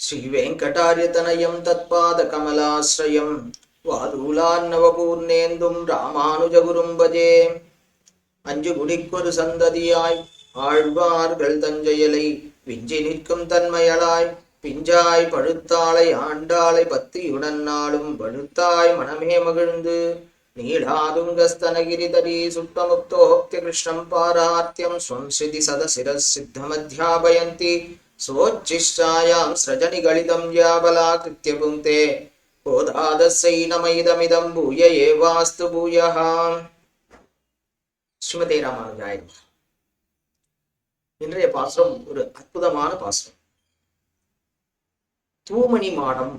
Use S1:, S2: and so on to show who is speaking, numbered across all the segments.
S1: श्रीवेङ्कटार्यतनयं तत्पादकमलाश्रयं வாதூலான்னவபூர்ணேந்தும் ராமானுஜகுரும் பஜே அஞ்சு குடிக்கொரு சந்ததியாய் ஆழ்வார்கள் தஞ்சையலை விஞ்சி நிற்கும் தன்மையலாய் பிஞ்சாய் பழுத்தாளை ஆண்டாளை பத்தியுடன் நாளும் பழுத்தாய் மனமே மகிழ்ந்து நீளாதுங்கஸ்தனகிரிதரி சுத்தமுக்தோக்தி கிருஷ்ணம் பாரார்த்தியம் ஸ்வம் ஸ்ருதி சதசிரஸ் சித்தமத்யாபயந்தி सोच्छिष्टायां सृजनिगलितं याबलाकृत्य पुङ्क्ते கோதாதசை நமைதமிதம் பூய ஏவாஸ்து பூயः ஸ்ரீமதே ராமானுஜாய நமः. இன்றைய பாசுரம் ஒரு அற்புதமான பாசுரம் தூமணி மாடம்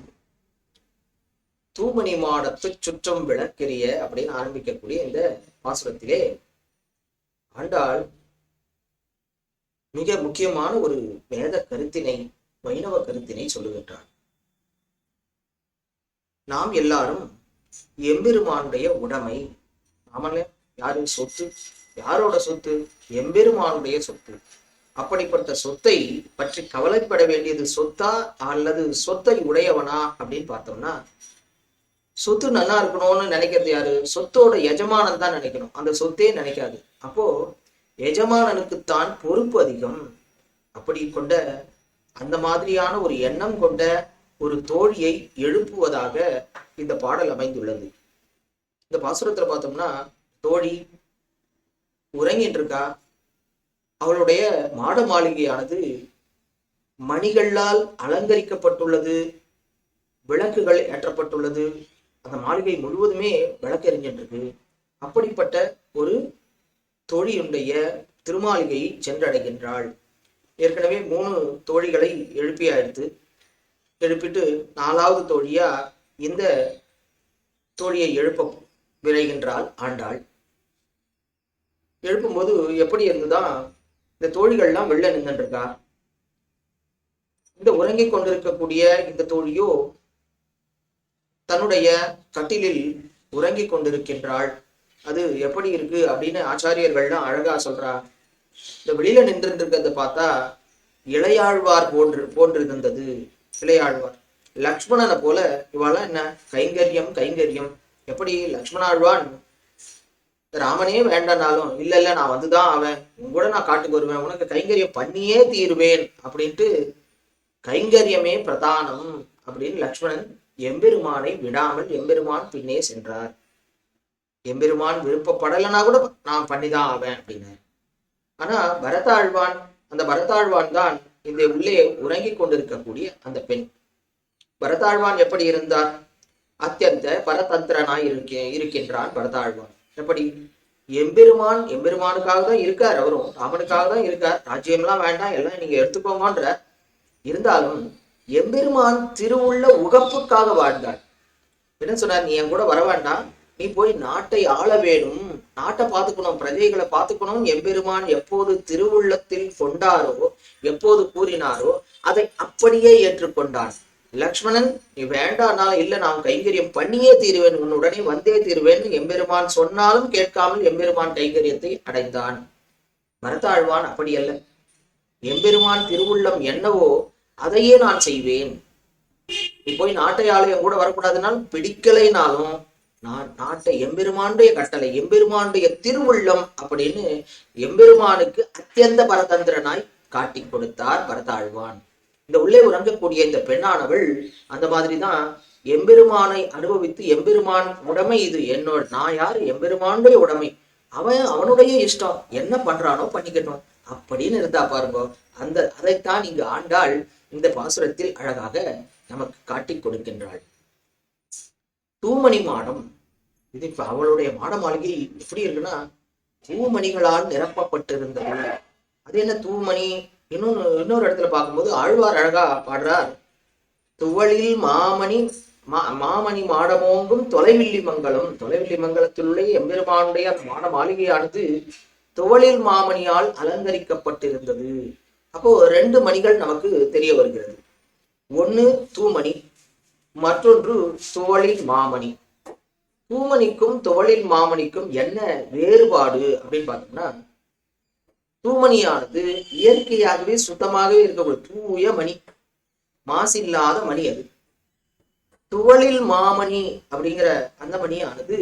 S1: தூமணி மாடத்து சுற்றம் விளக்கெரிய அப்படின்னு ஆரம்பிக்கக்கூடிய இந்த பாசுரத்திலே ஆண்டாள் மிக முக்கியமான ஒரு வேத கருத்தினை வைணவ கருத்தினை சொல்லுகின்றார். நாம் எல்லாரும் எம்பெருமானுடைய உடைமை நாமல்ல யாரு சொத்து யாரோட சொத்து? எம்பெருமானுடைய சொத்து. அப்படிப்பட்ட சொத்தை பற்றி கவலைப்பட வேண்டியது சொத்தா அல்லது சொத்தை உடையவனா அப்படின்னு பார்த்தோம்னா சொத்து நல்லா இருக்கணும்னு நினைக்கிறது யாரு? சொத்தோட எஜமானம் தான் நினைக்கணும். அந்த சொத்தே நினைக்காது. அப்போ எஜமானனுக்குத்தான் பொறுப்பு அதிகம். அப்படி கொண்ட அந்த மாதிரியான ஒரு எண்ணம் கொண்ட ஒரு தோழியை எழுப்புவதாக இந்த பாடல் அமைந்துள்ளது. இந்த பாசுரத்துல பார்த்தோம்னா தோழி உறங்கிட்டு இருக்கா அவளுடைய மாட மாளிகையானது மணிகளால் அலங்கரிக்கப்பட்டுள்ளது விளக்குகள் ஏற்றப்பட்டுள்ளது. அந்த மாளிகை முழுவதுமே விளக்கெறிஞ்சிட்டு இருக்கு அப்படிப்பட்ட ஒரு தோழியுடைய திருமாளிகையை சென்றடைகின்றாள். ஏற்கனவே மூணு தோழிகளை எழுப்பியாயிடுத்து எழுப்பிட்டு நாலாவது தோழியா இந்த தோழியை எழுப்ப விரைகின்றாள் ஆண்டாள். எழுப்பும்போது எப்படி இருந்துதான் இந்த தோழிகள்லாம் வெளில நின்றுருக்கா இந்த உறங்கிக் கொண்டிருக்கக்கூடிய இந்த தோழியோ தன்னுடைய கட்டிலில் உறங்கிக் கொண்டிருக்கின்றாள். அது எப்படி இருக்கு அப்படின்னு ஆச்சாரியர்கள்லாம் அழகா சொல்றா. இந்த வெளியில நின்றுருக்கிறத பார்த்தா இளையாழ்வார் போன்று போன்றிருந்தது. இளையாழ்வார். லக்ஷ்மணனை போல இவெல்லாம் என்ன? கைங்கரியம் கைங்கரியம். எப்படி லக்ஷ்மணாழ்வான் ராமனே வேண்டானாலும் இல்ல இல்ல நான் வந்துதான் அவன் உன் கூட நான் காட்டுக்கு வருவேன். உனக்கு கைங்கரியம் பண்ணியே தீருவேன். அப்படின்ட்டு கைங்கரியமே பிரதானம். அப்படின்னு லக்ஷ்மணன் எம்பெருமானை விடாமல் எம்பெருமான் பின்னே சென்றார். எம்பெருமான் விருப்பப்படலைன்னா கூட நான் பண்ணிதான் ஆவேன் அப்படின்னு. ஆனா பரதாழ்வான் அந்த பரதாழ்வான் தான் இந்த உள்ளே உறங்கிக் கொண்டிருக்கக்கூடிய அந்த பெண். பரதாழ்வான் எப்படி இருந்தார்? அத்தியந்த பரதந்திரனாய் இருக்க இருக்கின்றான் பரதாழ்வான். எப்படி? எம்பெருமான் எம்பெருமானுக்காக தான் இருக்கார் அவரும். ராமனுக்காக தான் இருக்கார். ராஜ்யம்லாம் வேண்டாம் எல்லாம் நீங்க எடுத்துக்கோங்கன்ற இருந்தாலும் எம்பெருமான் திருவுள்ள உகப்புக்காக வாழ்ந்தார். என்ன சொன்னார்? நீ என் கூட வர வேண்டாம். நீ போய் நாட்டை ஆள வேணும். நாட்டை பார்த்துக்கணும் பிரஜைகளை பார்த்துக்கணும். எம்பெருமான் எப்போது திருவுள்ளத்தில் கொண்டாரோ எப்போது கூறினாரோ அதை அப்படியே ஏற்றுக்கொண்டான் லக்ஷ்மணன் நீ வேண்டானா? இல்ல நான் கைங்கரியம் பண்ணியே தீருவேன். உன்னுடனே வந்தே தீருவேன். எம்பெருமான் சொன்னாலும் கேட்காமல் எம்பெருமான் கைங்கரியத்தை அடைந்தான். மரத்தாழ்வான் அப்படி அல்ல எம்பெருமான் திருவுள்ளம் என்னவோ அதையே நான் செய்வேன். நீ போய் நாட்டை ஆலயம் கூட வரக்கூடாதுனாலும் பிடிக்கலைனாலும் நான் நாட்டை எம்பெருமானுடைய கட்டளை எம்பெருமானுடைய திருவுள்ளம் அப்படின்னு எம்பெருமானுக்கு அத்தியந்த பரதந்திரனாய் காட்டி கொடுத்தார் பரதாழ்வான் இந்த உள்ளே உறங்கக்கூடிய இந்த பெண்ணானவள் அந்த மாதிரிதான் எம்பெருமானை அனுபவித்து எம்பெருமான் உடைமை இது என்னோட நான் யார்? எம்பெருமானுடைய உடைமை. அவன் அவனுடைய இஷ்டம். என்ன பண்றானோ பண்ணிக்கட்டும். அப்படின்னு இருந்தா பாருங்க. அந்த அதைத்தான் இங்கு ஆண்டாள் இந்த பாசுரத்தில் அழகாக நமக்கு காட்டி கொடுக்கின்றாள். தூமணி மாடம். இது இப்ப அவளுடைய மாட மாளிகை எப்படி இருக்குன்னா தூமணிகளால் நிரப்பப்பட்டிருந்தது. அது என்ன தூமணி? இன்னொன்னு இன்னொரு இடத்துல பார்க்கும்போது ஆழ்வார் அழகா பாடுறார். துவளில் மாமணி மா மாமணி மாடமோங்கும் தொலைவில்லி மங்கலம் தொலைவில்லி மங்கலத்திலுள்ள எம்பெருமானுடைய அந்த மாட மாளிகையானது துவளில் மாமணியால் அலங்கரிக்கப்பட்டிருந்தது. அப்போ ரெண்டு மணிகள் நமக்கு தெரிய வருகிறது. ஒன்று தூமணி மற்றொன்று துவளில் மாமணி. தூமணிக்கும் துவளில் மாமணிக்கும் என்ன வேறுபாடு அப்படின்னு பார்த்தோம்னா தூமணியானது இயற்கையாகவே சுத்தமாகவே இருக்கக்கூடிய தூய மணி. மாசில்லாத மணி அது. துவளில் மாமணி அப்படிங்கிற அந்த மணியானது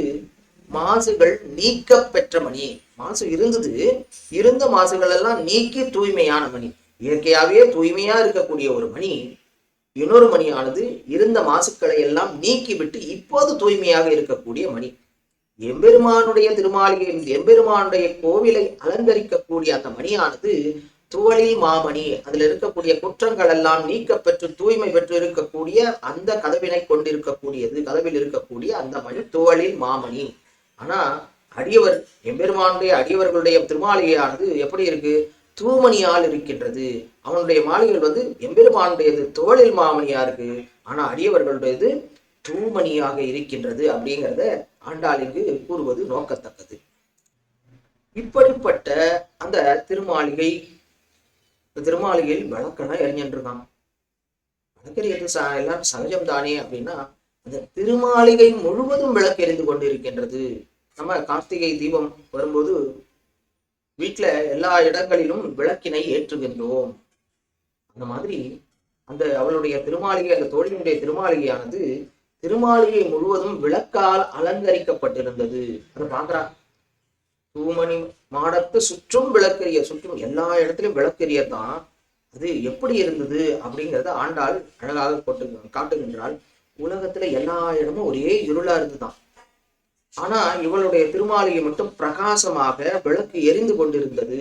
S1: மாசுகள் நீக்க பெற்ற மணி. மாசு இருந்தது இருந்த மாசுகள் எல்லாம் நீக்கி தூய்மையான மணி. இயற்கையாகவே தூய்மையா இருக்கக்கூடிய ஒரு மணி. இன்னொரு மணியானது இருந்த மாசுக்களை எல்லாம் நீக்கிவிட்டு இப்போது தூய்மையாக இருக்கக்கூடிய மணி. எம்பெருமானுடைய திருமாளிகை எம்பெருமானுடைய கோவிலை அலங்கரிக்கக்கூடிய அந்த மணியானது துவளில் மாமணி. அதில் இருக்கக்கூடிய குற்றங்கள் எல்லாம் நீக்கப்பெற்று தூய்மை பெற்று இருக்கக்கூடிய அந்த கதவினை கொண்டிருக்கக்கூடியது கதவில் இருக்கக்கூடிய அந்த மணி துவளில் மாமணி. ஆனா அடியவர் எம்பெருமானுடைய அடியவர்களுடைய திருமாளிகையானது எப்படி இருக்கு? தூமணியால் இருக்கின்றது. அவனுடைய மாளிகைகள் வந்து எம்பெருமானுடையது தோழில் மாமணியா இருக்கு. ஆனா அடியவர்களுடையது தூமணியாக இருக்கின்றது அப்படிங்கிறத ஆண்டாள் இங்கு கூறுவது நோக்கத்தக்கது. இப்படிப்பட்ட அந்த திருமாளிகை திருமாளிகையில் விளக்கெல்லாம் எரிஞ்சுட்டு இருக்கான் விளக்கெறியது ச எல்லாம் சகஜம் தானே அப்படின்னா அந்த திருமாளிகை முழுவதும் விளக்கு எரிந்து கொண்டிருக்கின்றது. நம்ம கார்த்திகை தீபம் வரும்போது வீட்டுல எல்லா இடங்களிலும் விளக்கினை ஏற்றுகின்றோம். அந்த மாதிரி அந்த அவளுடைய திருமாளிகை அந்த தோழியினுடைய திருமாளிகையானது திருமாளிகை முழுவதும் விளக்கால் அலங்கரிக்கப்பட்டிருந்தது. அதை பாக்குறா தூமணி மாடத்து சுற்றும் விளக்கரிய சுற்றும் எல்லா இடத்துலயும் விளக்கெரிய தான். அது எப்படி இருந்தது அப்படிங்கறத ஆண்டாள் அழகாக போட்டு காட்டுகின்றால் உலகத்துல எல்லா இடமும் ஒரே இருளா இருந்துதான். ஆனா இவளுடைய திருமாளிகை மட்டும் பிரகாசமாக விளக்கு எரிந்து கொண்டிருந்தது.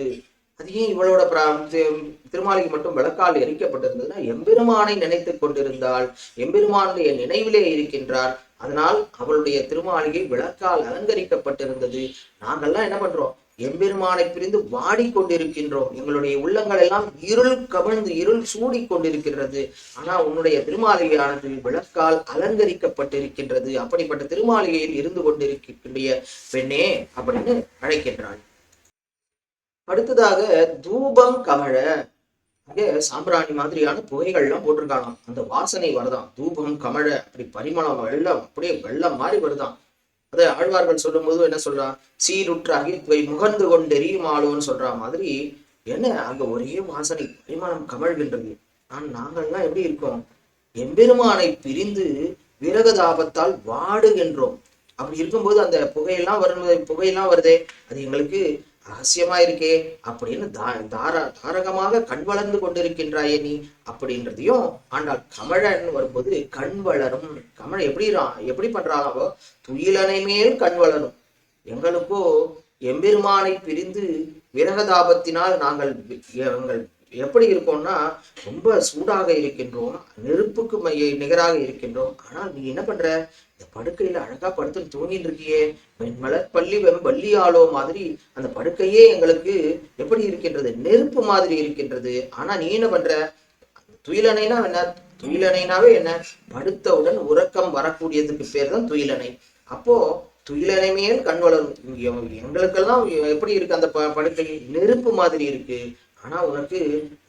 S1: அது ஏன் இவளோட பிர- தி- மட்டும் விளக்கால் எரிக்கப்பட்டிருந்ததுன்னா எம்பெருமானை நினைத்து கொண்டிருந்தாள். எம்பெருமானுடைய நினைவிலே இருக்கின்றார். அதனால் அவளுடைய திருமாளிகை விளக்கால் அலங்கரிக்கப்பட்டிருந்தது. நாங்கெல்லாம் என்ன பண்றோம்? எம்பெருமானை பிரிந்து வாடிக்கொண்டிருக்கின்றோம் எங்களுடைய உள்ளங்கள் எல்லாம் இருள் கவிழ்ந்து இருள் சூடிக் கொண்டிருக்கின்றது. ஆனா உன்னுடைய திருமாளிகையானது விளக்கால் அலங்கரிக்கப்பட்டிருக்கின்றது. அப்படிப்பட்ட திருமாளிகையில் இருந்து கொண்டிருக்கக்கூடிய பெண்ணே அப்படின்னு அழைக்கின்றாள். அடுத்ததாக தூபம் கமழ. அங்கே சாம்பிராணி மாதிரியான புகைகள்லாம் போட்டிருக்காங்களாம். அந்த வாசனை வருதாம். தூபம் கமழ. அப்படி பரிமளம் வெள்ளம் அப்படியே வெள்ளம் மாதிரி வருதாம். அதை ஆழ்வார்கள் சொல்லும் போது என்ன சொல்றா? சீருற்ற அகித்வை முகர்ந்து கொண்டெறியுமாளோன்னு சொல்ற மாதிரி என்ன அங்க ஒரே வாசனை பரிமளம் கமழ்கின்றது. நான் நாங்கள்லாம் எப்படி இருக்கோம்? எம்பெருமானை பிரிந்து விரகதாபத்தால் வாடுகின்றோம். அப்படி இருக்கும்போது அந்த புகையெல்லாம் வரும் புகையெல்லாம் வருதே. அது எங்களுக்கு ரகசியமா இருக்கே அப்படின்னு தா தாரா தாரகமாக கண் வளர்ந்து கொண்டிருக்கின்றாயே நீ அப்படின்றதையும் ஆனால் கமழன் வரும்போது கண் வளரும். கமழ எப்படி எப்படி பண்றாங்களோ துயிலனை மேல் கண் வளரும். எங்களுக்கோ எம்பெருமானை பிரிந்து விரகதாபத்தினால் நாங்கள் எங்கள் எப்படி இருக்கோம்னா ரொம்ப சூடாக இருக்கின்றோம் நெருப்புக்கு மைய நிகராக இருக்கின்றோம். ஆனால் நீ என்ன பண்ற? படுக்கையில அழகா படுத்து தூங்கிட்டு இருக்கியே. வெண்மலர் பள்ளி வெம்பள்ளியாளோ மாதிரி அந்த படுக்கையே எங்களுக்கு எப்படி இருக்கின்றது? நெருப்பு மாதிரி இருக்கின்றது. ஆனா நீ என்ன பண்ற? துயிலணைனா என்ன? துயிலணைனாவே என்ன? படுத்தவுடன் உறக்கம் வரக்கூடியதுக்கு பேர் தான் துயிலணை. அப்போ துயிலணை மேல் கண் வளரும். எங்களுக்கெல்லாம் எப்படி இருக்கு அந்த ப- படுக்கை? நெருப்பு மாதிரி இருக்கு. ஆனா உனக்கு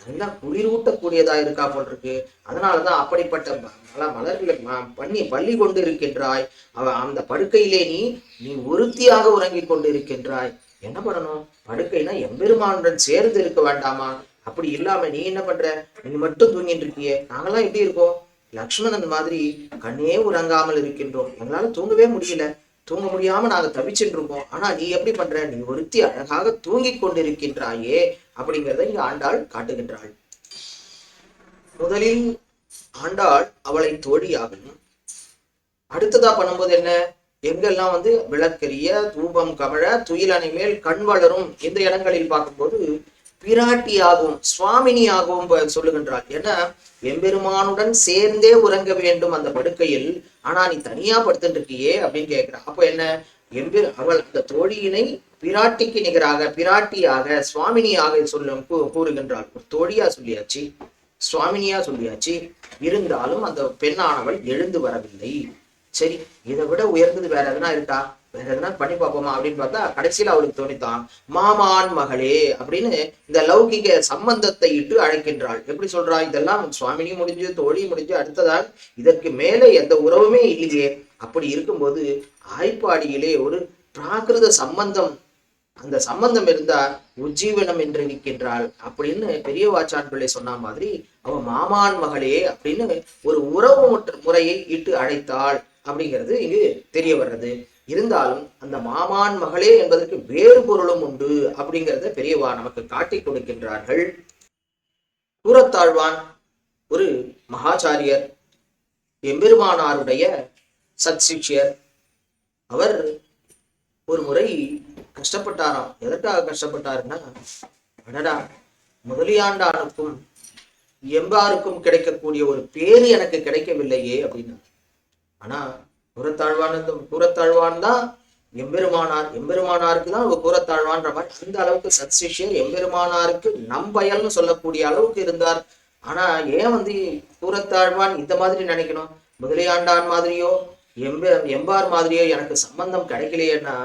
S1: நல்லா குளிரூட்டக்கூடியதா இருக்கா போல் இருக்கு அதனாலதான் அப்படிப்பட்ட மல மலர்களை பண்ணி பள்ளி கொண்டு இருக்கின்றாய் அவ அந்த படுக்கையிலே நீ நீ ஒருத்தியாக உறங்கிக் கொண்டு இருக்கின்றாய் என்ன பண்ணணும்? படுக்கைனா எம்பெருமானுடன் சேர்ந்து இருக்க வேண்டாமா? அப்படி இல்லாம நீ என்ன பண்ற? நீ மட்டும் தூங்கிட்டு இருக்கியே. நாங்கெல்லாம் எப்படி இருக்கோம்? லக்ஷ்மணன் மாதிரி கண்ணே உறங்காமல் இருக்கின்றோம். எங்களால தூங்கவே முடியல. தூங்க முடியாம நாங்க தவிச்சுட்டு இருக்கோம் ஆனா நீ எப்படி பண்ற? நீ ஒருத்தி அழகாக தூங்கிக் கொண்டிருக்கின்றாயே அப்படிங்கிறத இங்க ஆண்டாள் காட்டுகின்றாள். முதலில் ஆண்டாள் அவளை தோழியாகணும் அடுத்ததா பண்ணும்போது என்ன? எங்கெல்லாம் வந்து விளக்கெரிய தூபம் கமழ துயிலணை மேல் கண் வளரும் இந்த இடங்களில் பார்க்கும்போது பிராட்டியாகவும் சுவாமினியாகவும் சொல்லுகின்றாள் ஏன்னா எம்பெருமானுடன் சேர்ந்தே உறங்க வேண்டும் அந்த படுக்கையில். ஆனா நீ தனியா படுத்துட்டு இருக்கியே அப்படின்னு கேட்கிறா அப்போ என்ன? எம்பெரு அவள் அந்த தோழியினை பிராட்டிக்கு நிகராக பிராட்டியாக சுவாமினியாக சொல்லும் கூறுகின்றாள். ஒரு தோழியா சொல்லியாச்சு சுவாமினியா சொல்லியாச்சு இருந்தாலும் அந்த பெண்ணானவள் எழுந்து வரவில்லை. சரி இதை விட உயர்ந்தது வேற எதுனா இருக்கா? எதனா பண்ணி பார்ப்போமா அப்படின்னு பார்த்தா கடைசியில அவளுக்கு தோணித்தான் மாமான் மகளே அப்படின்னு இந்த லௌகிக சம்பந்தத்தை இட்டு அழைக்கின்றாள். எப்படி சொல்றா இதெல்லாம் சுவாமினி முடிஞ்சு தோழி முடிஞ்சு அடுத்ததால் இதற்கு மேலே எந்த உறவுமே இல்லையே. அப்படி இருக்கும்போது ஆய்ப்பாடியிலே ஒரு பிராகிருத சம்பந்தம் அந்த சம்பந்தம் இருந்தா உஜ்ஜீவனம் என்று நிற்கின்றாள் அப்படின்னு பெரிய வாச்சான் பிள்ளை சொன்ன மாதிரி அவ மாமான் மகளே அப்படின்னு ஒரு உறவு முறையை இட்டு அழைத்தாள் அப்படிங்கிறது இங்கு தெரிய வர்றது. இருந்தாலும் அந்த மாமான் மகளே என்பதற்கு வேறு பொருளும் உண்டு அப்படிங்கிறத பெரியவா நமக்கு காட்டி கொடுக்கின்றார்கள். கூறத்தாழ்வான் ஒரு மகாச்சாரியர் எம்பெருமானாருடைய சத் சிஷ்யர் அவர் ஒரு முறை கஷ்டப்பட்டாராம். எதற்காக கஷ்டப்பட்டாருன்னா அடடா முதலியாண்டானுக்கும் எம்பாருக்கும் கிடைக்கக்கூடிய ஒரு பேரு எனக்கு கிடைக்கவில்லையே அப்படின்னா ஆனா கூறத்தாழ்வான் கூறத்தாழ்வான் தான் எம்பெருமானார். எம்பெருமானாருக்கு தான் அவ கூறத்தாழ்வான்ற மாதிரி அந்த அளவுக்கு சத்சிஷ்யர் எம்பெருமானாருக்கு நம்பயல்னு சொல்லக்கூடிய அளவுக்கு இருந்தார். ஆனா ஏன் வந்து கூறத்தாழ்வான் இந்த மாதிரி நினைக்கணும்? முதலியாண்டான் மாதிரியோ எம்ப எம்பார் மாதிரியோ எனக்கு சம்பந்தம் கிடைக்கலையேன்னா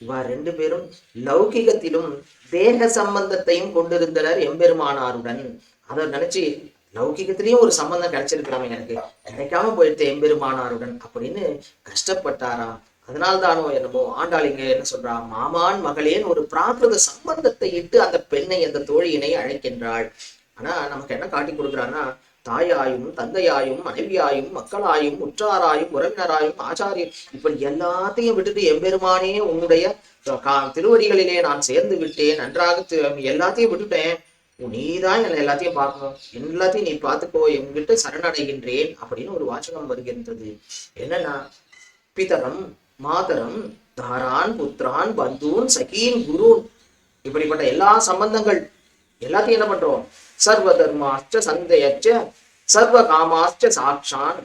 S1: இவா ரெண்டு பேரும் லௌகிகத்திலும் தேக சம்பந்தத்தையும் கொண்டிருந்தனர் எம்பெருமானாருடன். அதை நினைச்சு லௌகிகத்திலயும் ஒரு சம்பந்தம் கிடைச்சிருக்கலாம் எனக்கு. கிடைக்காம போயிட்டு எம்பெருமானாருடன் அப்படின்னு கஷ்டப்பட்டாராம் அதனால்தானோ என்னமோ ஆண்டாளிங்க என்ன சொல்றா? மாமான் மகளேன் ஒரு பிராகிருத சம்பந்தத்தை இட்டு அந்த பெண்ணை அந்த தோழியினை அழைக்கின்றாள். ஆனா நமக்கு என்ன காட்டி கொடுக்குறான்னா தாயாயும் தந்தையாயும் மனைவியாயும் மக்களாயும் உற்றாராயும் உறவினராயும் ஆச்சாரியும் இப்படி எல்லாத்தையும் விட்டுட்டு எம்பெருமானே உன்னுடைய கா- திருவடிகளிலே நான் சேர்ந்து விட்டேன் நன்றாக எல்லாத்தையும் விட்டுட்டேன். நீதான் என்னை எல்லாத்தையும் பார்க்கணும். எல்லாத்தையும் நீ பார்த்துக்கோ என்கிட்ட சரணடைகின்றேன் அப்படின்னு ஒரு வாசகம் வருகின்றது. என்னன்னா பிதரம் மாதரம் தாரான் புத்திரான் பந்தூன் சகீன் குருன் இப்படிப்பட்ட எல்லா சம்பந்தங்கள். எல்லாத்தையும் என்ன பண்றோம்? சர்வ தர்மாச்ச சந்தையச்ச சர்வ காமாச்ச சாட்சான்.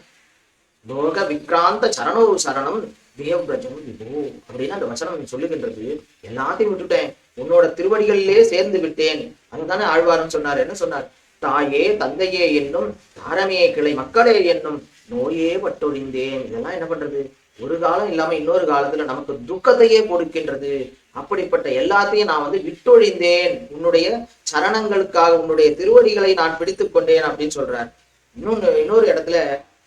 S1: லோக விக்ராந்த சரணோ சரணம் தேவ்ரஜம் விபோ அப்படின்னு அந்த வசனம் சொல்லுகின்றது. எல்லாத்தையும் விட்டுட்டேன். உன்னோட திருவடிகளிலே சேர்ந்து விட்டேன். அதுதானே ஆழ்வார்னு சொன்னார். என்ன சொன்னார்? தாயே தந்தையே என்னும் தாரமே கிளை மக்களே என்னும் நோயே பட்டொழிந்தேன். இதெல்லாம் என்ன பண்றது? ஒரு காலம் இல்லாம இன்னொரு காலத்துல நமக்கு துக்கத்தையே கொடுக்கின்றது. அப்படிப்பட்ட எல்லாத்தையும் நான் வந்து விட்டொழிந்தேன். உன்னுடைய சரணங்களுக்காக உன்னுடைய திருவடிகளை நான் பிடித்துக் கொண்டேன் அப்படின்னு சொல்றார். இன்னொன்னு இன்னொரு இடத்துல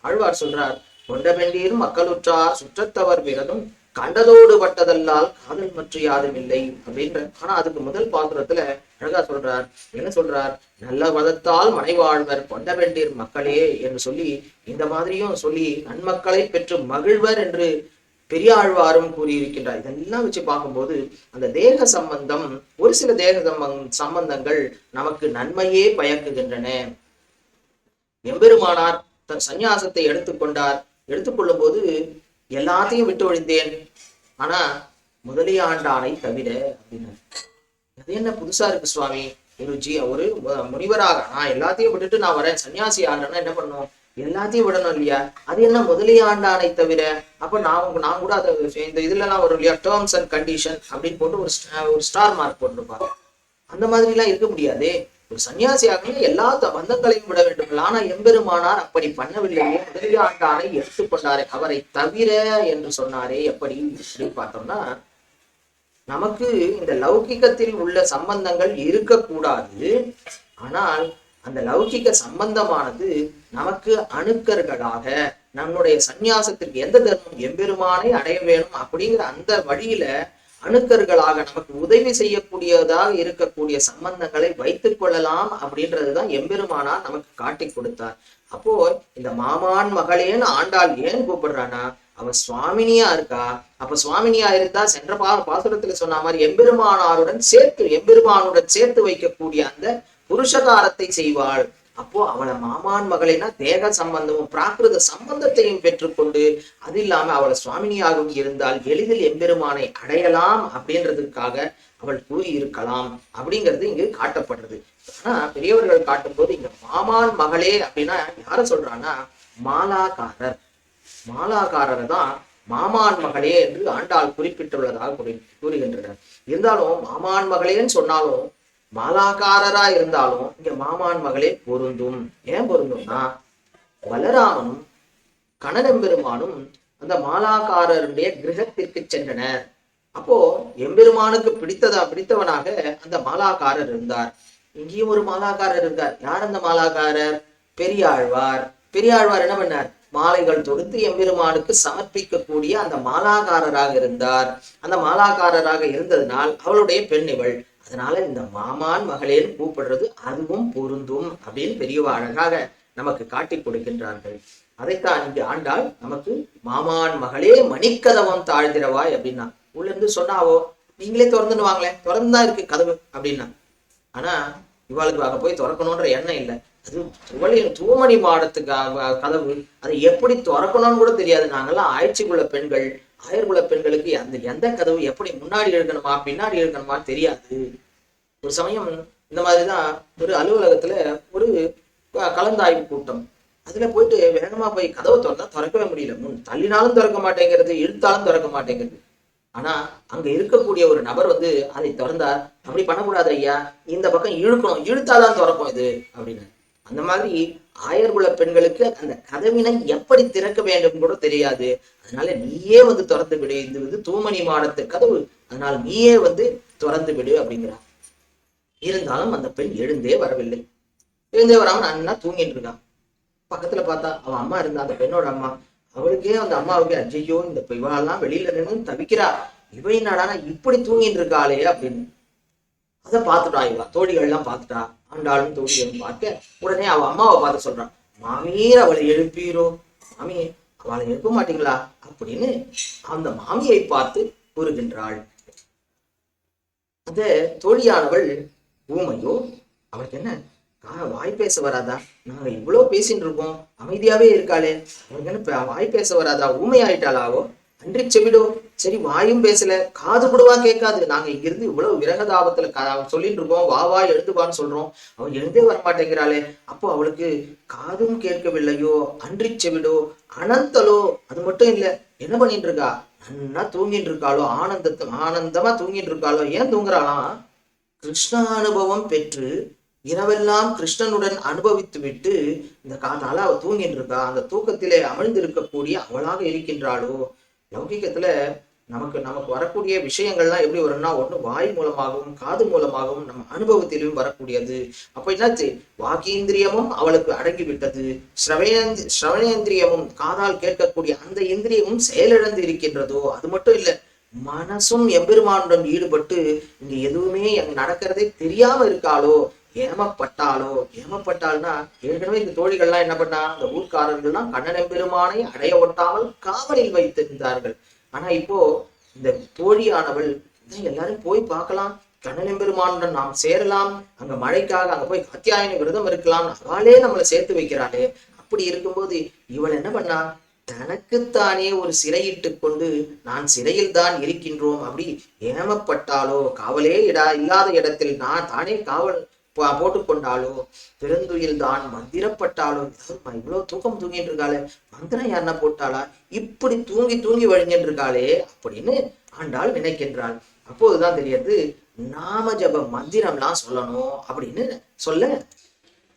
S1: ஆழ்வார் சொல்றார் கொண்டபெண்டீர் மக்களுற்றார் சுற்றத்தவர் பிறதும் கண்டதோடு பட்டதல்லால் காதல் மற்ற யாரும் இல்லை அப்படின்ற ஆனா அதுக்கு முதல் பாத்திரத்துல அழகா சொல்றார். என்ன சொல்றார்? நல்ல வதத்தால் மனைவாழ்வர் கொண்டபெண்டீர் மக்களே என்று சொல்லி இந்த மாதிரியும் சொல்லி நன்மக்களை பெற்று மகிழ்வர் என்று பெரியாழ்வாரும் கூறியிருக்கின்றார். இதெல்லாம் வச்சு பார்க்கும்போது அந்த தேக சம்பந்தம் ஒரு சில தேக சம்பந்தங்கள் நமக்கு நன்மையே பயக்குகின்றன. எம்பெருமானார் தன் சந்நியாசத்தை எடுத்துக்கொண்டார். எடுத்துக்கொள்ளும் போது எல்லாத்தையும் விட்டு ஒழிந்தேன். ஆனா முதலியாண்டானை தவிர அப்படின்னு அது என்ன புதுசா இருக்கு சுவாமி? ஒரு ஜி ஒரு முனிவராக. நான் எல்லாத்தையும் விட்டுட்டு நான் வரேன். சன்னியாசி ஆகிறேன்னா என்ன பண்ணும்? எல்லாத்தையும் விடணும் இல்லையா? அது என்ன முதலியாண்டானை தவிர? அப்ப நான் நான் கூட அதை இந்த இதுல எல்லாம் வரும் இல்லையா? டேர்ம்ஸ் அண்ட் கண்டிஷன் அப்படின்னு போட்டு ஒரு ஒரு ஸ்டார் மார்க் போட்டிருப்பாங்க. அந்த மாதிரி எல்லாம் இருக்க முடியாதே. ஒரு சன்னியாசியாக எல்லா பந்தங்களையும் விட வேண்டும் ஆனா எம்பெருமானார் அப்படி பண்ணவில்லையே. முதலியாண்டானை எடுத்துக்கொண்டாரே அவரை தவிர என்று சொன்னாரே எப்படி இப்படி பார்த்தோம்னா நமக்கு இந்த லௌகிகத்தில் உள்ள சம்பந்தங்கள் இருக்கக்கூடாது. ஆனால் அந்த லௌகிக சம்பந்தமானது நமக்கு அணுக்கர்களாக நம்முடைய சந்நியாசத்திற்கு எந்த தர்மம் எம்பெருமானை அடைய வேணும் அப்படிங்கிற அந்த வழியில அணுக்கர்களாக நமக்கு உதவி செய்யக்கூடியதாக இருக்கக்கூடிய சம்பந்தங்களை வைத்துக் கொள்ளலாம் அப்படின்றதுதான் எம்பெருமானா நமக்கு காட்டி கொடுத்தார். அப்போ இந்த மாமான் மகளேன்னு ஆண்டாள் ஏன் கூப்பிடுறானா அவ சுவாமினியா இருக்கா? அப்ப சுவாமினியா இருந்தா சென்ற பா பாசுரத்துல சொன்ன மாதிரி எம்பெருமானாருடன் சேர்த்து எம்பெருமானுடன் சேர்த்து வைக்கக்கூடிய அந்த புருஷகாரத்தை செய்வாள். அப்போ அவளை மாமான் மகளைனா தேக சம்பந்தமும் பிராகிருத சம்பந்தத்தையும் பெற்றுக்கொண்டு அது இல்லாம அவளை சுவாமினியாகவும் இருந்தால் எளிதில் எம்பெருமானை அடையலாம் அப்படின்றதுக்காக அவள் கூறி இருக்கலாம் அப்படிங்கிறது இங்கு காட்டப்படுறது. ஆனா பெரியவர்கள் காட்டும் போது இங்க மாமான் மகளே அப்படின்னா யார சொல்றான்னா மாலாக்காரர். மாலாக்காரரை தான் மாமான் மகளே என்று ஆண்டாள் குறிப்பிட்டுள்ளதாக கூறி கூறுகின்றனர். இருந்தாலும் மாமான் மகளேன்னு சொன்னாலும் மாலாக்காரரா இருந்தாலும் இங்க மாமான் மகளே பொருந்தும். ஏன் பொருந்தும்னா பலராமனும் கனகம்பெருமானும் அந்த மாலாக்காரருடைய கிரகத்திற்கு சென்றனர். அப்போ எம்பெருமானுக்கு பிடித்ததா பிடித்தவனாக அந்த மாலாக்காரர் இருந்தார். இங்கேயும் ஒரு மாலாக்காரர் இருந்தார். யார் அந்த மாலாக்காரர் பெரியாழ்வார். பெரியாழ்வார் என்ன பண்ணார்? மாலைகள் தொடுத்து எம்பெருமானுக்கு சமர்ப்பிக்கக்கூடிய அந்த மாலாக்காரராக இருந்தார். அந்த மாலாக்காரராக இருந்ததனால் அவளுடைய பெண் இவள். அதனால இந்த மாமான் மகளேன்னு கூப்பிடுறது அதுவும் பொருந்தும் அப்படின்னு பெரியவா அழகாக நமக்கு காட்டி கொடுக்கின்றார்கள். அதைத்தான் இங்கு ஆண்டாள் நமக்கு மாமான் மகளே மணிக்கதவம் தாழ்ந்திரவாய் அப்படின்னா. உள்ள இருந்து சொன்னாவோ நீங்களே திறந்துன்னு வாங்களேன் திறந்துதான் இருக்கு கதவு அப்படின்னா. ஆனா இவாளுக்கு அங்க போய் திறக்கணுன்ற எண்ணம் இல்லை. அது துவளியின் தூமணி மாடத்துக்கு கதவு அதை எப்படி திறக்கணும்னு கூட தெரியாது. நாங்கெல்லாம் ஆய்ச்சிக்குள்ள பெண்கள். ஆயர்குல பெண்களுக்கு அந்த எந்த கதவு எப்படி முன்னாடி எழுக்கணுமா பின்னாடி எழுக்கணுமா தெரியாது. ஒரு சமயம் இந்த மாதிரிதான் ஒரு அலுவலகத்துல ஒரு கலந்தாய்வு கூட்டம். அதுல போயிட்டு வேகமா போய் கதவை திறந்தா திறக்கவே முடியல. முன் தள்ளினாலும் திறக்க மாட்டேங்கிறது இழுத்தாலும் திறக்க மாட்டேங்கிறது. ஆனா அங்க இருக்கக்கூடிய ஒரு நபர் வந்து அதை திறந்தா அப்படி பண்ணக்கூடாது ஐயா. இந்த பக்கம் இழுக்கணும். இழுத்தாதான் திறக்கும் இது. அப்படின்னு. அந்த மாதிரி ஆயர்குல பெண்களுக்கு அந்த கதவினை எப்படி திறக்க வேண்டும் கூட தெரியாது. அதனால நீயே வந்து திறந்து விடு. இது வந்து தூமணி மாடத்து கதவு. அதனால நீயே வந்து திறந்து விடு அப்படிங்கிறார். இருந்தாலும் அந்த பெண் எழுந்தே வரவில்லை. எழுந்தே வராம அண்ணா தூங்கிட்டு இருக்கான்? பக்கத்துல பார்த்தா அவன் அம்மா இருந்தா அந்த பெண்ணோட அம்மா. அவளுக்கே அந்த அம்மாவுக்கு அஜய்யோ இந்த இவளெல்லாம் வெளியில நின்று தவிக்கிறா. இவன் என்னடானா இப்படி தூங்கிட்டு இருக்காளே அப்படின்னு. அதை பார்த்துட்டா இவ்வளோ தோழிகள் எல்லாம் பார்த்துட்டா ஆண்டாளும் தோழிகளும் பார்க்க உடனே அவள் அம்மாவை பார்த்து சொல்றான் மாமியார் அவளை எழுப்பீரோ? மாமி அவளை எழுப்ப மாட்டீங்களா? அப்படின்னு அந்த மாமியை பார்த்து கூறுகின்றாள். அந்த தோழியானவள் ஊமையோ அவளுக்கு என்ன? வாய் பேச வராதா? நாங்க இவ்வளவு பேசிட்டு இருக்கோம் அமைதியாவே இருக்காளே. அவளுக்கு என்ன வாய் பேச வராதா? ஊமை ஆயிட்டாளாவோ அன்றி செவிடோ சரி வாயும் பேசல. காது கூடவா கேட்காது. நாங்க இங்கிருந்து இவ்வளவு விரகதாபத்துல சொல்லிட்டு இருக்கோம் வா வா எழுந்துவான்னு சொல்றோம். அவன் எழுந்தே வரமாட்டேங்கிறாளே. அப்போ அவளுக்கு காதும் கேட்கவில்லையோ? அன்றி செவிடோ அனந்தலோ? அது மட்டும் இல்ல. என்ன பண்ணிட்டு இருக்கா நன்னா தூங்கிட்டு இருக்காளோ ஆனந்தத்தை ஆனந்தமா தூங்கிட்டு இருக்காளோ ஏன் தூங்குறாளாம் கிருஷ்ண அனுபவம் பெற்று இரவெல்லாம் கிருஷ்ணனுடன் அனுபவித்து விட்டு இந்த காதால அவ தூங்கிட்டு இருக்கா அந்த தூக்கத்திலே அமிழ்ந்திருக்கக்கூடிய அவளாக இருக்கின்றாளோ? லௌகிகத்துல நமக்கு நமக்கு வரக்கூடிய விஷயங்கள்லாம் எப்படி வரும்னா ஒண்ணு வாய் மூலமாகவும் காது மூலமாகவும் நம்ம அனுபவத்திலும் வரக்கூடியது. அப்ப என்னாச்சு? வாக்கீந்திரியமும் அவளுக்கு அடங்கி விட்டது ஸ்ரவணேந்தி ஸ்ரவணேந்திரியமும் காதால் கேட்கக்கூடிய அந்த இந்திரியமும் செயலிழந்து இருக்கின்றதோ அது மட்டும் இல்ல மனசும் எம்பெருமானுடன் ஈடுபட்டு இங்க எதுவுமே அங்க நடக்கிறதே தெரியாம இருக்காளோ ஏமப்பட்டாலோ? ஏமப்பட்டால்னா ஏற்கனவே இந்த தோழிகள்லாம் என்ன பண்ணா இந்த ஊர்க்காரர்கள்லாம் கண்ணன் பெருமானை அடைய ஒட்டாமல் காவலில் வைத்திருந்தார்கள் ஆனா இப்போ இந்த தோழியானவள் எல்லாரும் போய் பார்க்கலாம். கண்ணன் பெருமானுடன் நாம் சேரலாம். அங்க மழைக்காக அங்க போய் காத்தியாயனி விரதம் இருக்கலாம். அவளே நம்மளை சேர்த்து வைக்கிறாளே. அப்படி இருக்கும்போது இவள் என்ன பண்ணா தனக்குத்தானே ஒரு சிறையிட்டு கொண்டு நான் சிறையில் தான் இருக்கின்றோம். அப்படி ஏமப்பட்டாலோ? காவலே இடா இல்லாத இடத்தில் நான் தானே காவல் போட்டுக்கொண்டாலோ பெருந்துயில் தான் மந்திரப்பட்டாலோ? இவ்வளவு தூக்கம் தூங்கிட்டு இருக்காளே மந்திரம் யாருன்னா போட்டாளா? இப்படி தூங்கி தூங்கி வழிஞ்சிட்டு இருக்காளே அப்படின்னு ஆண்டாள் நினைக்கின்றாள். அப்போதுதான் தெரியாது நாம ஜப மந்திரம்லாம் சொல்லணும் அப்படின்னு சொல்ல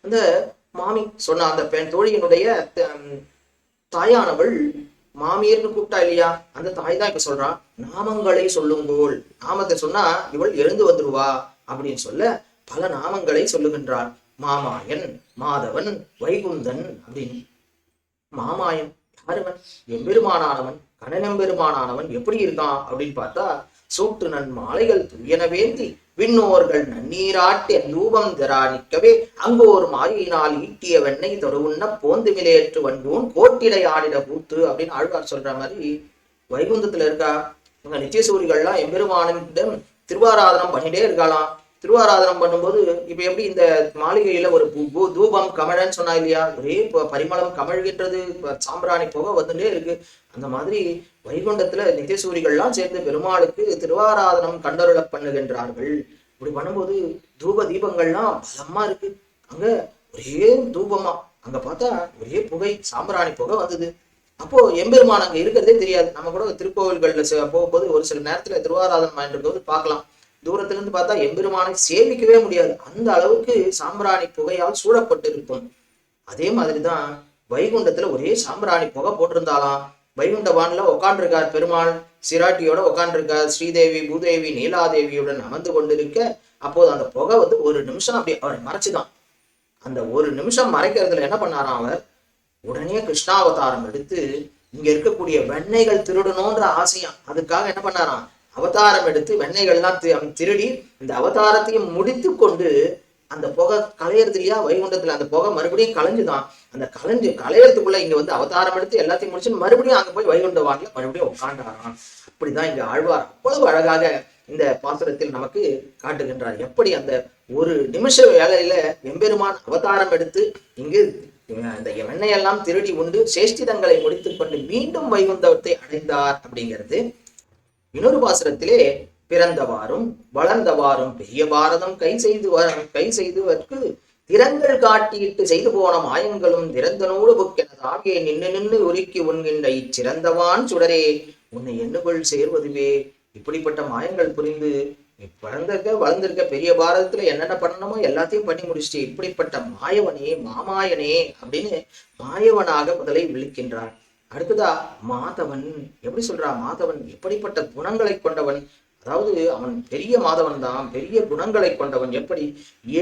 S1: அந்த மாமி சொன்ன அந்த பெண் தோழியினுடைய தாயானவள் மாமியர்னு கூப்பிட்டா இல்லையா? அந்த தாய் தான் இப்ப சொல்றா நாமங்களை சொல்லுங்கோள். நாமத்தை சொன்னா இவள் எழுந்து வந்துருவா. அப்படின்னு சொல்ல பல நாமங்களை சொல்லுகின்றான் மாமாயன் மாதவன் வைகுந்தன் அப்படின்னு. மாமாயன் யாருவன்? எம்பெருமானானவன் கணனெம்பெருமானானவன் எப்படி இருக்கான் அப்படின்னு பார்த்தா சூட்டு நன் மாலைகள் துயன வேந்தி விண்ணோர்கள் நன்னீராட்டி ரூபம் தரா நிற்கவே ஒரு மாயினால் ஈட்டிய வெண்ணை தொடுவுண்ண போந்து மிலேற்று வந்தூன் கோட்டிலை ஆடிட பூத்து அப்படின்னு ஆழ்வார் சொல்ற மாதிரி வைகுந்தத்துல இருக்கா? இவங்க நித்தியசூரிகள்லாம் எம்பெருமானிடம் திருவாராதனம் பண்ணிட்டே இருக்கலாம் திருவாராதனம் பண்ணும்போது இப்ப எப்படி இந்த மாளிகையில ஒரு தூபம் கமழன்னு சொன்னா இல்லையா? ஒரே பரிமளம் கமழ்கின்றது சாம்பிராணி புகை வந்துட்டே இருக்கு. அந்த மாதிரி வைகுண்டத்துல நித்தியசூரிகள்லாம் சேர்ந்து பெருமாளுக்கு திருவாராதனம் கண்டருள பண்ணுகின்றார்கள். இப்படி பண்ணும்போது தூப தீபங்கள்லாம் பலமா இருக்கு. அங்க ஒரே தூபமா அங்க பார்த்தா ஒரே புகை சாம்பிராணி புகை வந்தது. அப்போ எம்பெருமான் அங்க இருக்கிறதே தெரியாது. நம்ம கூட திருக்கோவில்கள்ல போகும்போது ஒரு சில நேரத்துல திருவாராதனம் ஆயிட்டு பார்க்கலாம். தூரத்துல இருந்து பார்த்தா எம்பெருமானை சேமிக்கவே முடியாது. அந்த அளவுக்கு சாம்பிராணி புகையால் சூழப்பட்டிருக்கும். அதே மாதிரிதான் வைகுண்டத்துல ஒரே சாம்பிராணி புகை போட்டிருந்தாலாம். வைகுண்ட வானில உட்காண்டிருக்கார் பெருமாள் சிராட்டியோட உட்காண்டிருக்கார் ஸ்ரீதேவி பூதேவி நீலாதேவியுடன் அமர்ந்து கொண்டிருக்க அப்போது அந்த புகை வந்து ஒரு நிமிஷம் அப்படி அவர் மறைச்சுதான். அந்த ஒரு நிமிஷம் மறைக்கிறதுல என்ன பண்ணாராம் அவர்? உடனே கிருஷ்ணாவதாரம் எடுத்து இங்க இருக்கக்கூடிய வெண்ணெய்கள் திருடணும்ன்ற ஆசையம். அதுக்காக என்ன பண்ணாராம்? அவதாரம் எடுத்து வெண்ணைகள்லாம் தி- திருடி இந்த அவதாரத்தையும் முடித்து கொண்டு அந்த புகை கலையறது இல்லையா? வைகுண்டத்துல அந்த புகை மறுபடியும் கலைஞ்சுதான் அந்த கலைஞ்சு கலையறதுக்குள்ள இங்க வந்து அவதாரம் எடுத்து எல்லாத்தையும் முடிச்சு மறுபடியும் அங்க போய் வைகுண்ட வாங்கல மறுபடியும் உட்காண்டாராம் அப்படிதான் இங்க ஆழ்வார் அவ்வளவு அழகாக இந்த பாசுரத்தில் நமக்கு காட்டுகின்றார். எப்படி அந்த ஒரு நிமிஷ வேலையில எம்பெருமான் அவதாரம் எடுத்து இங்கு அந்த இந்த வெண்ணையெல்லாம் திருடி உண்டு சேஷ்டிதங்களை முடித்துக் கொண்டு மீண்டும் வைகுந்தத்தை அடைந்தார் அப்படிங்கிறது இன்னொரு பாசுரத்திலே பிறந்தவாறும் வளர்ந்தவாறும் பெரிய பாரதம் கை செய்து கை செய்துவதற்கு திறங்கள் காட்டியிட்டு செய்து போன மாயங்களும் திறந்தனோடு புக்கெனதாகிய நின்று நின்று உருக்கி உண்கின்ற இச்சிறந்தவான் சுடரே உன்னை எண்ணுகொள் சேர்வதுவே இப்படிப்பட்ட மாயங்கள் புரிந்து வளர்ந்திருக்க வளர்ந்திருக்க பெரிய பாரதத்துல என்னென்ன பண்ணணுமோ எல்லாத்தையும் பண்ணி முடிச்சுட்டு இப்படிப்பட்ட மாயவனே மாமாயனே அப்படின்னு மாயவனாக முதலை விழுக்கின்றான். அடுத்ததா மாதவன். எப்படி சொல்றா? மாதவன் எப்படிப்பட்ட குணங்களை கொண்டவன்? அதாவது அவன் பெரிய மாதவன் தான் பெரிய குணங்களை கொண்டவன். எப்படி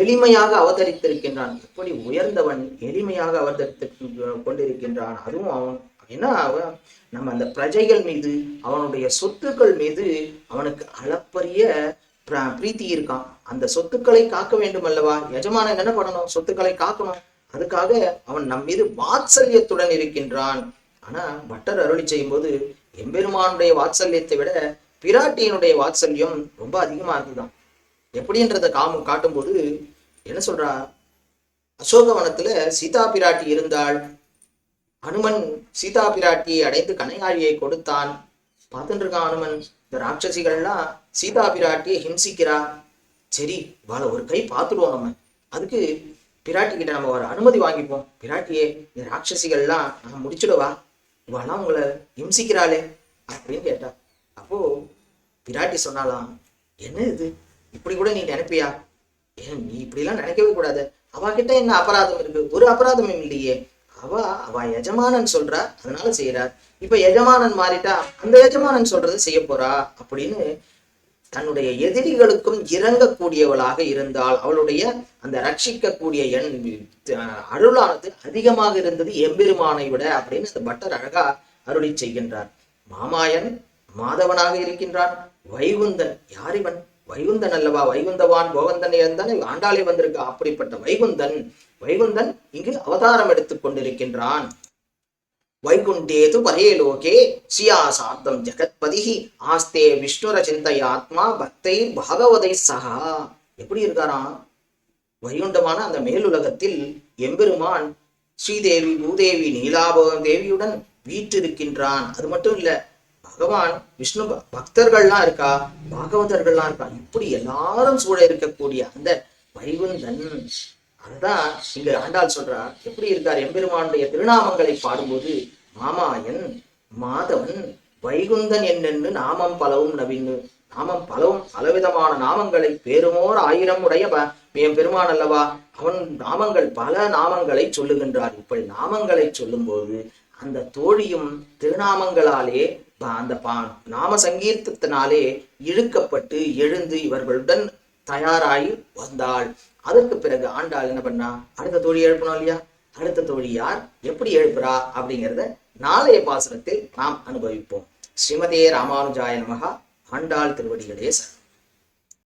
S1: எளிமையாக அவதரித்திருக்கின்றான்? எப்படி உயர்ந்தவன் எளிமையாக அவதரித்து கொண்டிருக்கின்றான்? அதுவும் அவன் என்ன அவன் நம்ம அந்த பிரஜைகள் மீது அவனுடைய சொத்துக்கள் மீது அவனுக்கு அளப்பரிய பிரீத்தி இருக்கான். அந்த சொத்துக்களை காக்க வேண்டும் அல்லவா எஜமானன் என்ன பண்ணணும்? சொத்துக்களை காக்கணும். அதுக்காக அவன் நம் மீது வாத்சல்யத்துடன் இருக்கின்றான். ஆனா பட்டர் அருளி செய்யும் போது எம்பெருமானுடைய வாத்சல்யத்தை விட பிராட்டியினுடைய வாத்சல்யம் ரொம்ப அதிகமா இருந்துதான் எப்படின்றத காம காட்டும்போது என்ன சொல்றா? அசோகவனத்துல சீதா பிராட்டி இருந்தாள். அனுமன் சீதா பிராட்டியை அடைந்து கனையாழியை கொடுத்தான். பார்த்துட்டு இருக்கான் அனுமன். இந்த ராட்சசிகள்லாம் சீதா பிராட்டியை ஹிம்சிக்கிறா. சரி வாழ ஒரு கை பார்த்துடுவோம் நம்ம. அதுக்கு பிராட்டி கிட்ட நம்ம ஒரு அனுமதி வாங்கிப்போம். பிராட்டியே இந்த ராட்சசிகள்லாம் நான் முடிச்சிடவா இவனா உங்களை இம்சிக்கிறாளே அப்படின்னு கேட்டா அப்போ பிராட்டி சொன்னாலாம் என்ன இது? இப்படி கூட நீ நினைப்பியா? ஏன் நீ இப்படிலாம் நினைக்கவே கூடாது. அவகிட்ட என்ன அபராதம் இருக்கு? ஒரு அபராதமும் இல்லையே. அவ அவ எஜமானன் சொல்றா அதனால செய்யறார் இப்ப எஜமானன் மாறிட்டா அந்த எஜமானன் சொல்றதை செய்ய போறா அப்படின்னு தன்னுடைய எதிரிகளுக்கும் இறங்கக்கூடியவளாக இருந்தால் அவளுடைய அந்த ரட்சிக்கக்கூடிய எண் அருளானது அதிகமாக இருந்தது எம்பெருமானை விட அப்படின்னு அந்த பட்டர் அழகா அருளி செய்கின்றார். மாமாயன் மாதவனாக இருக்கின்றான். வைகுந்தன் யார் இவன் வைகுந்தன் அல்லவா? வைகுந்தவான் கோவந்தன் இருந்தான் ஆண்டாளே வந்திருக்கா அப்படிப்பட்ட வைகுந்தன் வைகுந்தன் இங்கு அவதாரம் எடுத்துக் கொண்டிருக்கின்றான். வைகுண்டேது பரே லோகே சியாசாத்தம் ஜெகத்பதி ஆஸ்தே விஷ்ணுர சிந்தையாத்மா பக்தை பாகவதை சகா. எப்படி இருக்காராம் வைகுண்டமான அந்த மேலுலகத்தில் எம்பெருமான் ஸ்ரீதேவி பூதேவி நீலாப தேவியுடன் வீற்றிருக்கின்றான். அது மட்டும் இல்ல பகவான் விஷ்ணு பக்தர்கள்லாம் இருக்கா? பாகவதர்கள்லாம் இருக்கா? இப்படி எல்லாரும் சூழ இருக்கக்கூடிய அந்த வைகுந்தன் அதுதான் இங்க ஆண்டாள் சொல்றா எப்படி இருக்கார் எம்பெருமானுடைய திருநாமங்களை பாடும்போது மாமாயன் மாதவன் வைகுந்தன் என்னென்னு நாமம் பலவும் நவின்னு நாமம் பலவும் பலவிதமான நாமங்களை பெருமோர் ஆயிரம் உடைய என் பெருமான் அல்லவா அவன் நாமங்கள் பல நாமங்களை சொல்லுகின்றார். இப்படி நாமங்களை சொல்லும்போது அந்த தோழியும் திருநாமங்களாலே அந்த பா நாம சங்கீர்த்தத்தினாலே இழுக்கப்பட்டு எழுந்து இவர்களுடன் தயாராகி வந்தாள். அதற்கு பிறகு ஆண்டாள் என்ன பண்ணா? அடுத்த தோழி எழுப்பணும் இல்லையா? அடுத்த தோழி யார்? எப்படி எழுப்புறா? அப்படிங்கிறத நாளைய பாசனத்தில் நாம் அனுபவிப்போம். ஸ்ரீமதே ராமானுஜாய நமகா. ஆண்டாள் திருவடிகளே சரணம்